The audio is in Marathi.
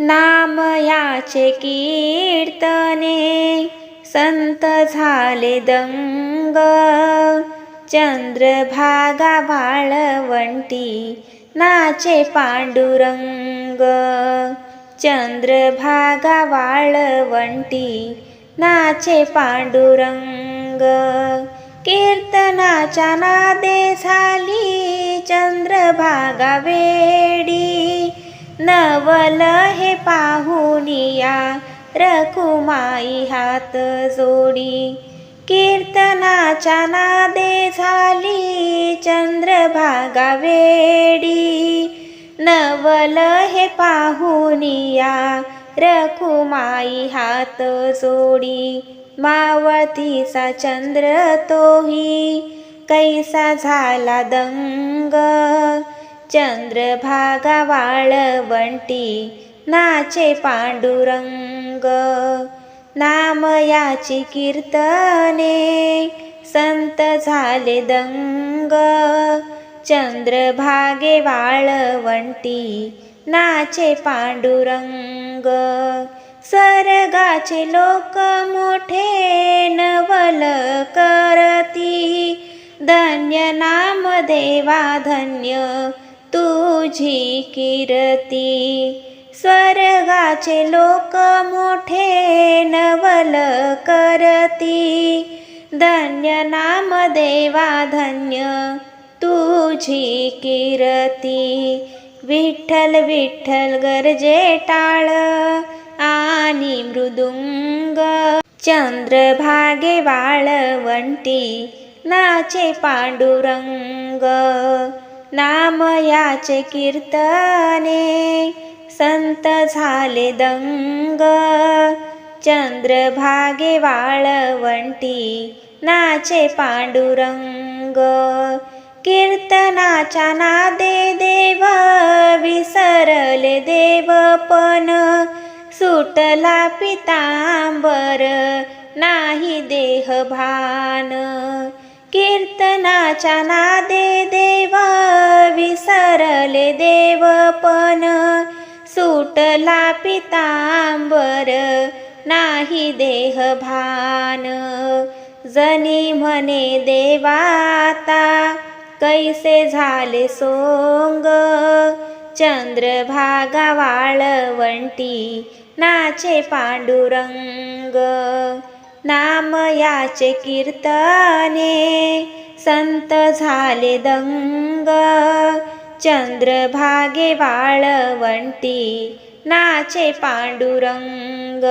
नाम याचे कीर्तने संत झाले दंग. चंद्रभागा वाळवंटी नाचे पांडुरंग. चंद्रभागा वाळवंटी नाचे पांडुरंग. कीर्तनाच्या नादे झाली चंद्रभागा वेडी. नवल हे पाहुनिया रखुमाई हात जोडी. कीर्तनाच्या नादे झाली चंद्रभागा वेडी. नवल हे पाहुनिया रखुमाई हात जोडी. मावतीचा चंद्र तोही कैसा झाला दंग. चंद्रभागा वाळवंटी नाचे पांडुरंग नाम याची कीर्तने संत झाले दंग. चंद्रभागे वाळवंटी नाचे पांडुरंग स्वर्गाचे लोक मोठे नवल करती. धन्य नाम देवा धन्य तुझी किरती. स्वर्गाचे लोक मोठे नवल करती. धन्य नाम देवा धन्य तुझी किरती. विठ्ठल विठ्ठल गरजे टाळ आणि मृदुंग. चंद्रभागे वाळवंटी नाचे पांडुरंग. नाम याचे कीर्तने संत झाले दंग. चंद्रभागे वाळवंटी नाचे पांडुरंग. कीर्तनाच्या नादे देव विसरले देवपण सुटला पितांबर नाही देह भान. कीर्तनाच्या नादे देवा विसरले देवपण सुटला पितांबर नाही देह भान. जनी म्हणे देवाता कैसे झाले सोंग? चंद्रभागा वाळवंटी नाचे पांडुरंग. नाम याचे कीर्तने संत झाले दंग. चंद्रभागे वाळवंटी नाचे पांडुरंग.